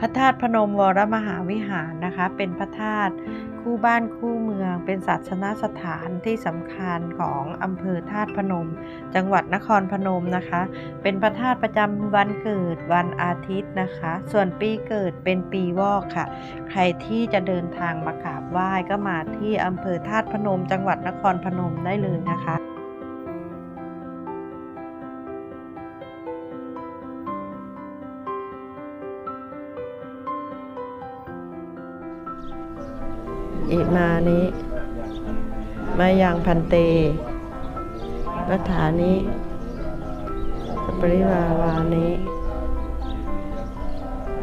พระธาตุพนมวรมหาวิหารนะคะ เป็นพระธาตุคู่บ้านคู่เมือง เป็นศาสนสถานที่สำคัญของอำเภอธาตุพนม จังหวัดนครพนมนะคะ เป็นพระธาตุประจำวันเกิดวันอาทิตย์นะคะ ส่วนปีเกิดเป็นปีวอกค่ะ ใครที่จะเดินทางมากราบไหว้ก็มาที่อำเภอธาตุพนม จังหวัดนครพนมได้เลยนะคะ อิมานิมายังพันเตรัฐานิสปริวาวานิ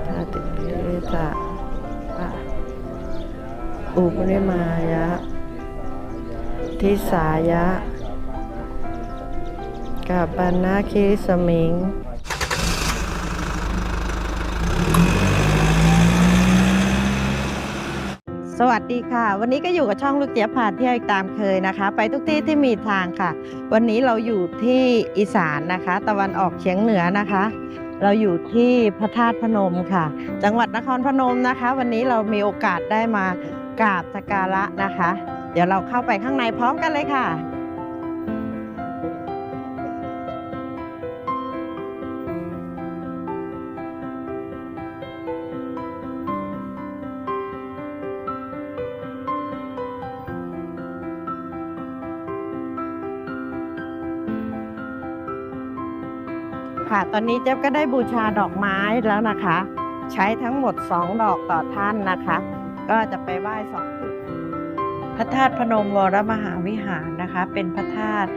ทาติปิเวสะอะอุปนิมายะ ทิสายะกัปปนาคิสมิง สวัสดีค่ะ วันนี้ก็อยู่กับช่องลูกเจี๊ยบพาเที่ยวอีกตามเคยนะคะ ไปทุกที่ที่มีทางค่ะ วันนี้เราอยู่ที่อีสานนะคะ ตะวันออกเฉียงเหนือนะคะ เราอยู่ที่พระธาตุพนมค่ะ จังหวัดนครพนมนะคะ วันนี้เรามีโอกาสได้มากราบสักการะนะคะ เดี๋ยวเราเข้าไปข้างในพร้อมกันเลยค่ะ ค่ะ ตอนนี้เจ๊ก็ได้บูชาดอกไม้แล้วนะคะ ใช้ทั้งหมด 2 ดอกต่อท่านนะคะ ก็จะไปไหว้สองจุดพระธาตุพนมวรมหาวิหารนะคะ เป็นพระธาตุ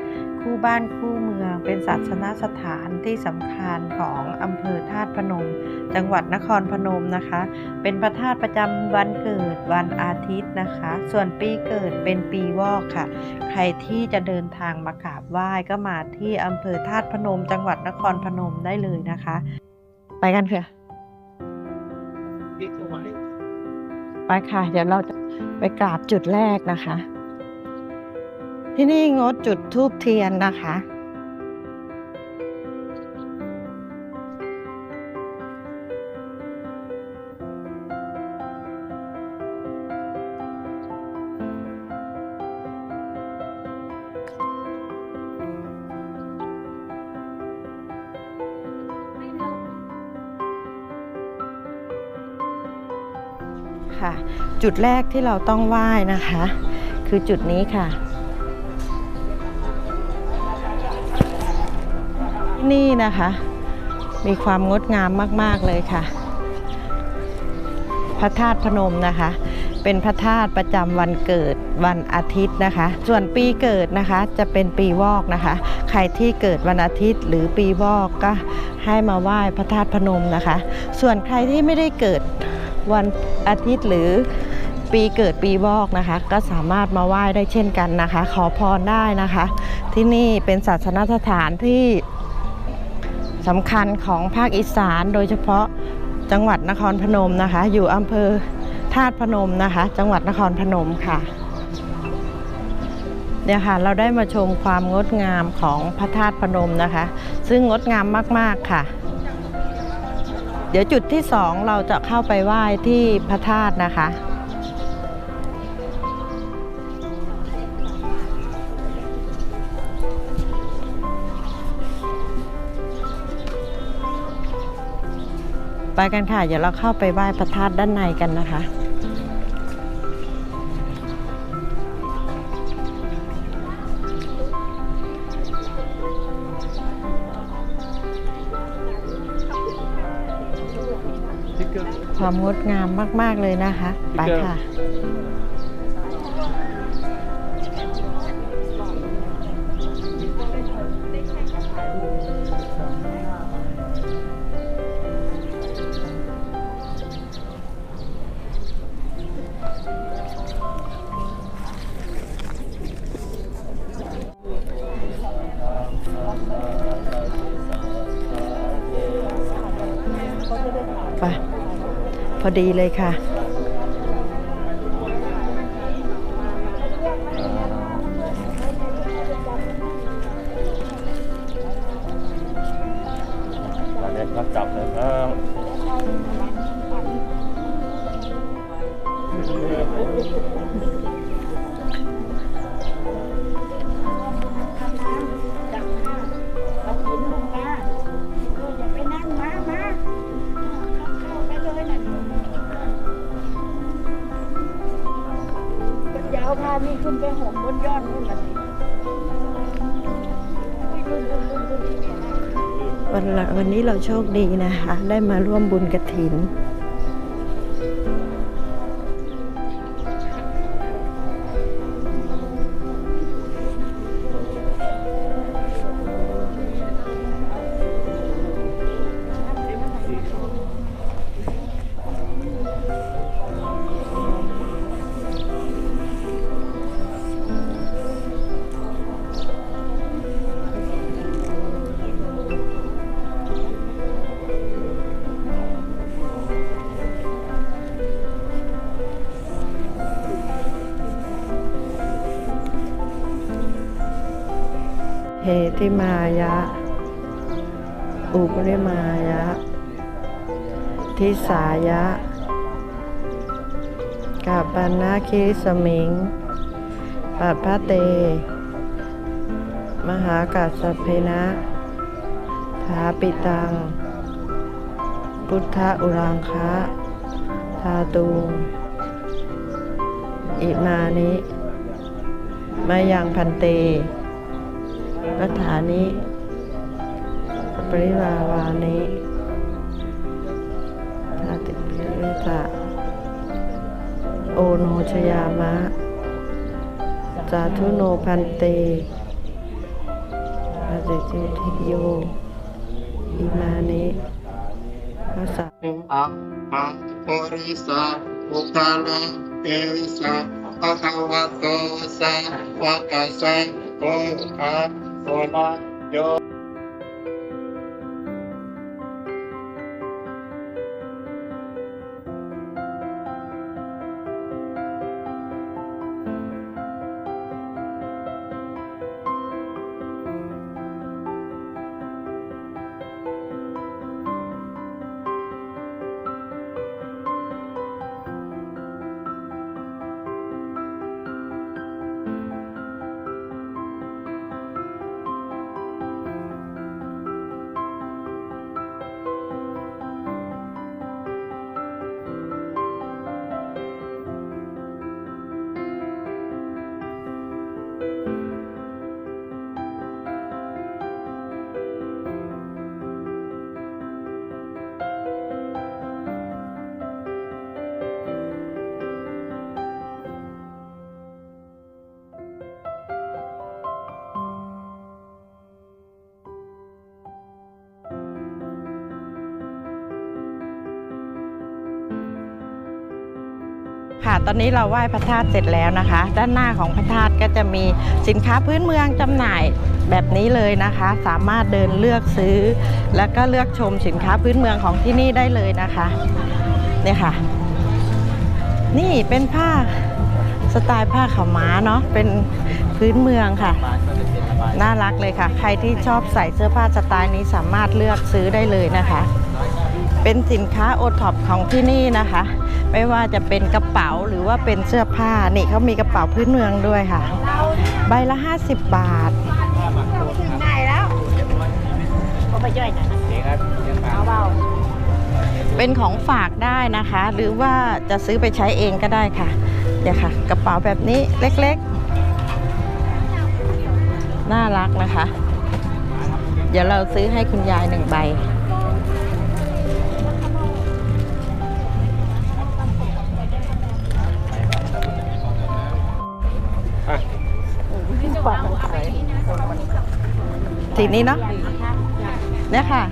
คู่บ้านคู่เมืองเป็นศาสนสถานที่สำคัญของอำเภอธาตุพนม จังหวัดนครพนมนะคะ เป็นพระธาตุประจำวันเกิดวันอาทิตย์นะคะ ส่วนปีเกิดเป็นปีวอกค่ะ ใครที่จะเดินทางมากราบไหว้ก็มาที่อำเภอธาตุพนม จังหวัดนครพนมได้เลยนะคะ ไปกันเถอะไปค่ะ เดี๋ยวเราจะไปกราบจุดแรกนะคะ ที่นี่งดจุดทูบเทียนนะคะ ค่ะ จุดแรกที่เราต้องไหว้นะคะ คือจุดนี้ค่ะ นี่นะคะ มีความงดงามมาก ๆ เลยค่ะ พระธาตุพนมนะคะ เป็นพระธาตุประจำวันเกิดวันอาทิตย์นะคะ ส่วนปีเกิดนะคะจะเป็นปีวอกนะคะ ใครที่เกิดวันอาทิตย์หรือปีวอกก็ให้มาไหว้พระธาตุพนมนะคะ ส่วนใครที่ไม่ได้เกิดวันอาทิตย์หรือปีเกิดปีวอกนะคะ ก็สามารถมาไหว้ได้เช่นกันนะคะ ขอพรได้นะคะ ที่นี่เป็นศาสนสถานที่ สำคัญของภาคอีสาน โดยเฉพาะจังหวัดนครพนมนะคะ อยู่อำเภอธาตุพนมนะคะ จังหวัดนครพนมค่ะเนี่ยค่ะเราได้มาชมความงดงามของพระธาตุพนมนะคะ ซึ่งงดงามมากๆค่ะ เดี๋ยวจุดที่สองเราจะเข้าไปไหว้ที่พระธาตุนะคะ ไปกันค่ะ เดี๋ยวเราเข้าไปไหว้พระธาตุด้านในกันนะคะความงดงามมาก ๆ เลยนะคะ ไปค่ะ ดีเลยค่ะ มีขึ้นไปหอมบนยอดนู่นน่ะสิวันละวันนี้เราโชคดีนะคะ ได้มาร่วมบุญกระถิน เหติมายะ อุปริมายะ ทิสายะกับปันนาคิสมิง ปัปพะเต มหากัสเพนะทาปิตัง พุทธอุรังคะทาตูอิมานิมายังพันเต รัฐานิปริลาวานิทาติปิริตะโอโนชยามะจาทุโนพันเตอาเจจิทิโยอิมานิภาษาอะอะโอริสาอุคาลาเอวิสาภะคะวะโตสาวกาสังโฆอะโอนะโย ตอนนี้เราไหว้พระธาตุเสร็จแล้วนะคะ ด้านหน้าของพระธาตุก็จะมีสินค้าพื้นเมืองจำหน่ายแบบนี้เลยนะคะ สามารถเดินเลือกซื้อ แล้วก็เลือกชมสินค้าพื้นเมืองของที่นี่ได้เลยนะคะเนี่ยค่ะ นี่เป็นผ้าสไตล์ผ้าขาวม้าเนาะเป็นพื้นเมืองค่ะ น่ารักเลยค่ะ ใครที่ชอบใส่เสื้อผ้าสไตล์นี้สามารถเลือกซื้อได้เลยนะคะ เป็นสินค้าโอท็อปของที่นี่นะคะ ไม่ว่าจะเป็นกระเป๋าหรือว่าเป็นเสื้อผ้านี่เขามีกระเป๋าพื้นเมืองด้วยค่ะ ใบละ 50 บาทถึงไหนแล้วก็ไปย่อยหน่อยนะเอาเบาเป็นของฝากได้นะคะ หรือว่าจะซื้อไปใช้เองก็ได้ค่ะเดี๋ยวค่ะ กระเป๋าแบบนี้เล็กๆ น่ารักนะคะ เดี๋ยวเราซื้อให้คุณยายหนึ่งใบ สีนี้เนาะเนี่ยค่ะ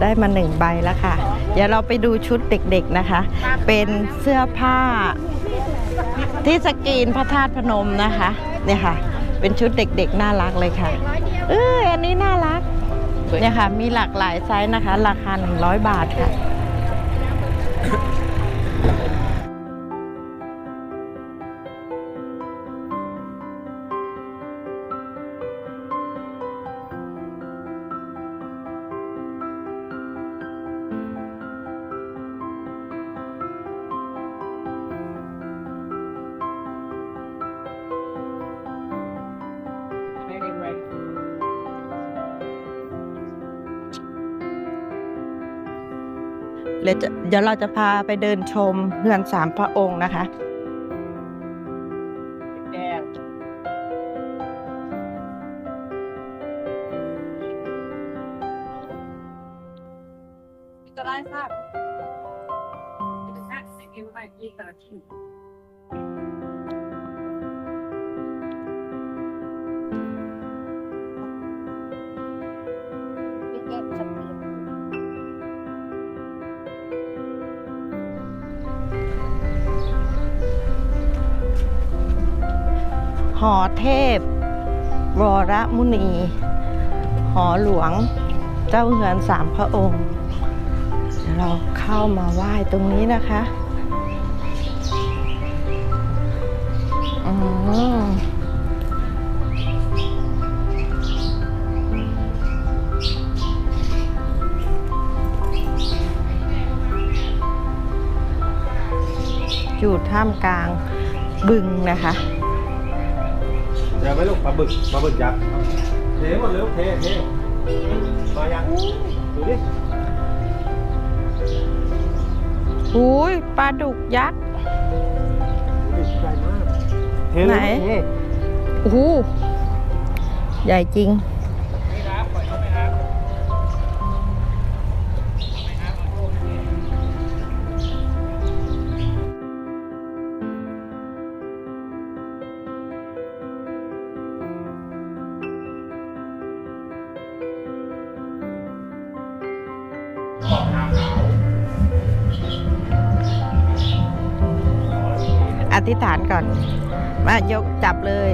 ได้มาหนึ่งใบแล้วค่ะ เดี๋ยวเราไปดูชุดเด็กๆนะคะ เป็นเสื้อผ้า ที่สกรีนพระธาตุพนมนะคะ เนี่ยค่ะ เป็นชุดเด็กๆ น่ารักเลยค่ะ เอออันนี้น่ารัก เนี่ยค่ะ มีหลากหลายไซส์นะคะ ราคา 100 บาทค่ะ เดี๋ยวเราจะพาไปเดินชมเรือนสามพระองค์นะคะจะได้ทราบ หอเทพ วรมุนี หอหลวง เจ้าเหือนสามพระองค์ เดี๋ยวเราเข้ามาไหว้ตรงนี้นะคะอืมอยู่ท่ามกลางบึงนะคะ เดี๋ยวไหม่ลูกปลาบึกปลาบึกยักษ์เทหมดเลยลูกเทเทมายังดูดิอุ้ยปลาดุกยักษ์ดูดิใหญ่มากเทไหนเลยเท โอ้โหใหญ่จริง ธิษฐานก่อน มายกจับเลย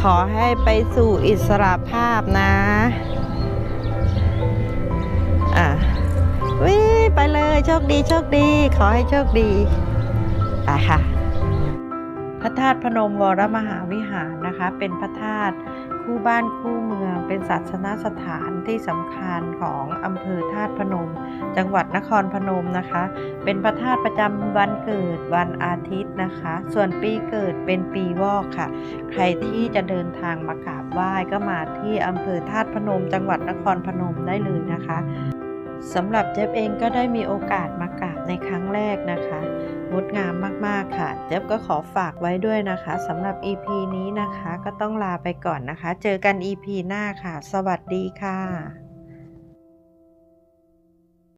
ขอให้ไปสู่อิสระภาพนะ อะวิไปเลยโชคดีโชคดี ขอให้โชคดีไปค่ะพระธาตุพนมวรมหาวิหารนะคะ เป็นพระธาตุ คู่บ้านคู่เมือง เป็นศาสนสถานที่สำคัญของอำเภอธาตุพนม จังหวัดนครพนมนะคะ เป็นพระธาตุประจำวันเกิดวันอาทิตย์นะคะ ส่วนปีเกิดเป็นปีวอกค่ะ ใครที่จะเดินทางมากราบไหว้ก็มาที่อำเภอธาตุพนม จังหวัดนครพนมได้เลยนะคะสำหรับเจ๊เองก็ได้มีโอกาสมากราบในครั้งแรกนะคะ งดงามมากๆค่ะ เจ๊บก็ขอฝากไว้ด้วยนะคะสำหรับ EP นี้นะคะ ก็ต้องลาไปก่อนนะคะ เจอกัน EP หน้าค่ะ สวัสดีค่ะ